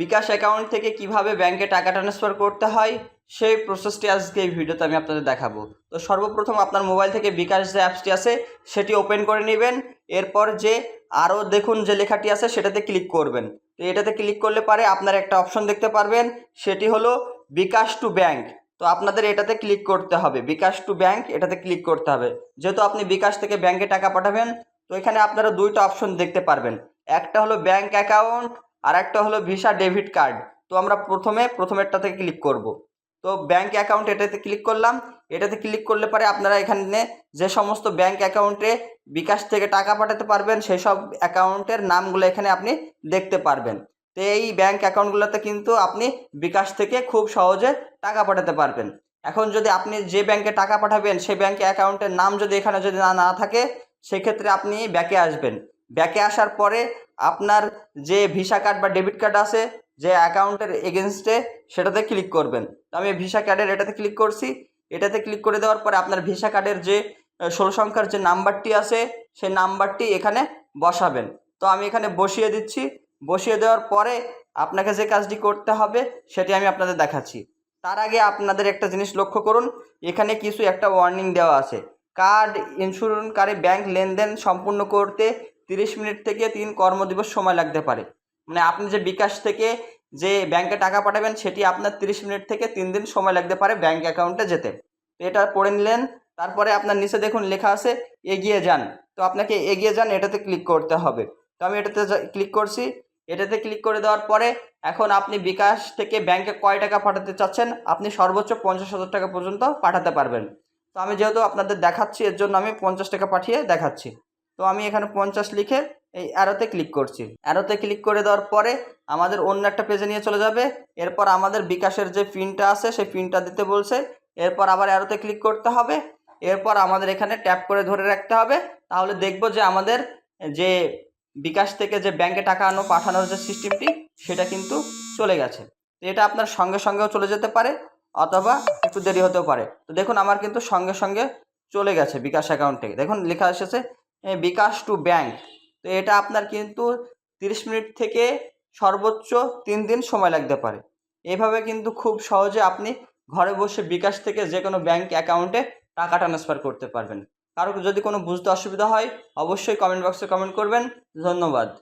বিকাশ account থেকে কীভাবে ব্যাংকে টাকা ট্রান্সফার করতে হয়, সেই প্রসেসটি আজকে এই ভিডিওতে আমি আপনাদের দেখাবো। তো সর্বপ্রথম আপনার মোবাইল থেকে বিকাশ যে অ্যাপসটি আছে, সেটি ওপেন করে নেবেন। এরপর যে আরও দেখুন যে লেখাটি আছে, সেটাতে ক্লিক করবেন। তো এটাতে ক্লিক করলে পারে আপনার একটা অপশন দেখতে পারবেন, সেটি হলো বিকাশ টু ব্যাংক। তো আপনাদের এটাতে ক্লিক করতে হবে। বিকাশ টু ব্যাংক, এটাতে ক্লিক করতে হবে। যেহেতু আপনি বিকাশ থেকে ব্যাংকে টাকা পাঠাবেন, তো এখানে আপনারা দুইটা অপশন দেখতে পারবেন। একটা হলো ব্যাংক অ্যাকাউন্ট আর একটা হলো ভিসা ডেবিট কার্ড তো আমরা প্রথমে প্রথমেরটাতে ক্লিক করব। তো ব্যাংক অ্যাকাউন্ট এটাতে ক্লিক করলাম। এটাতে ক্লিক করলে পরে আপনারা এখানে যে সমস্ত ব্যাংক অ্যাকাউন্টে বিকাশ থেকে টাকা পাঠাতে পারবেন, সেই সব অ্যাকাউন্টের নামগুলো এখানে আপনি দেখতে পারবেন। তো এই ব্যাংক অ্যাকাউন্টগুলোতে কিন্তু আপনি বিকাশ থেকে খুব সহজে টাকা পাঠাতে পারবেন। এখন যদি আপনি যে ব্যাংকে টাকা পাঠাবেন, সেই ব্যাংক অ্যাকাউন্টের নাম যদি এখানে যদি না না থাকে, সেক্ষেত্রে আপনি ব্যাকে আসবেন। ব্যাকে আসার পরে আপনার যে ভিসা কার্ড বা ডেবিট কার্ড আছে, যে অ্যাকাউন্টের এগেনস্টে সেটাতে ক্লিক করবেন। তো আমি ভিসা কার্ডের এটাতে ক্লিক করছি। এটাতে ক্লিক করে দেওয়ার পরে আপনার ভিসা কার্ডের যে ষোলো সংখ্যার যে নাম্বারটি আছে, সেই নাম্বারটি এখানে বসাবেন। তো আমি এখানে বসিয়ে দিচ্ছি। বসিয়ে দেওয়ার পরে আপনাকে যে কাজটি করতে হবে, সেটি আমি আপনাদের দেখাচ্ছি। তার আগে আপনাদের একটা জিনিস লক্ষ্য করুন। এখানে কিছু একটা ওয়ার্নিং দেওয়া আছে। কার্ড ইন্স্যুরেন্সকারী ব্যাংক লেনদেন সম্পূর্ণ করতে তিরিশ মিনিট থেকে তিন কর্মদিবস সময় লাগতে পারে। মানে আপনি যে বিকাশ থেকে যে ব্যাংকে টাকা পাঠাবেন, সেটি আপনার তিরিশ মিনিট থেকে তিন দিন সময় লাগতে পারে ব্যাংক অ্যাকাউন্টে যেতে। এটা পড়ে নিলেন, তারপরে আপনার নিচে দেখুন লেখা আছে, এগিয়ে যান। তো আপনাকে এগিয়ে যান, এটাতে ক্লিক করতে হবে। তো আমি এটাতে ক্লিক করছি। এটাতে ক্লিক করে দেওয়ার পরে এখন আপনি বিকাশ থেকে ব্যাংকে কয় টাকা পাঠাতে চাচ্ছেন, আপনি সর্বোচ্চ পঞ্চাশ হাজার টাকা পর্যন্ত পাঠাতে পারবেন। তো আমি যেহেতু আপনাদের দেখাচ্ছি, এর জন্য আমি পঞ্চাশ টাকা পাঠিয়ে দেখাচ্ছি। তো আমি এখানে পঞ্চাশ লিখে এই অ্যারোতে ক্লিক করছি। অ্যারোতে ক্লিক করে দেওয়ার পরে আমাদের অন্য একটা পেজে নিয়ে চলে যাবে। এরপর আমাদের বিকাশের যে পিনটা আছে, সেই পিনটা দিতে বলছে। এরপর আবার অ্যারোতে ক্লিক করতে হবে। এরপর আমাদের এখানে ট্যাপ করে ধরে রাখতে হবে। তাহলে দেখব যে আমাদের যে বিকাশ থেকে যে ব্যাংকে টাকা আনো, পাঠানোর যে সিস্টেমটি সেটা কিন্তু চলে গেছে। এটা আপনার সঙ্গে সঙ্গেও চলে যেতে পারে, অথবা একটু দেরি হতেও পারে। তো দেখুন, আমার কিন্তু সঙ্গে সঙ্গে চলে গেছে বিকাশ অ্যাকাউন্ট থেকে। দেখুন, লেখা এসেছে বিকাশ টু ব্যাংক। তো এটা আপনার কিন্তু তিরিশ মিনিট থেকে সর্বোচ্চ তিন দিন সময় লাগতে পারে। এভাবে কিন্তু খুব সহজে আপনি ঘরে বসে বিকাশ থেকে যে কোনো ব্যাংক অ্যাকাউন্টে টাকা ট্রান্সফার করতে পারবেন। কারও যদি কোনো বুঝতে অসুবিধা হয়, অবশ্যই কমেন্ট বক্সে কমেন্ট করবেন। ধন্যবাদ।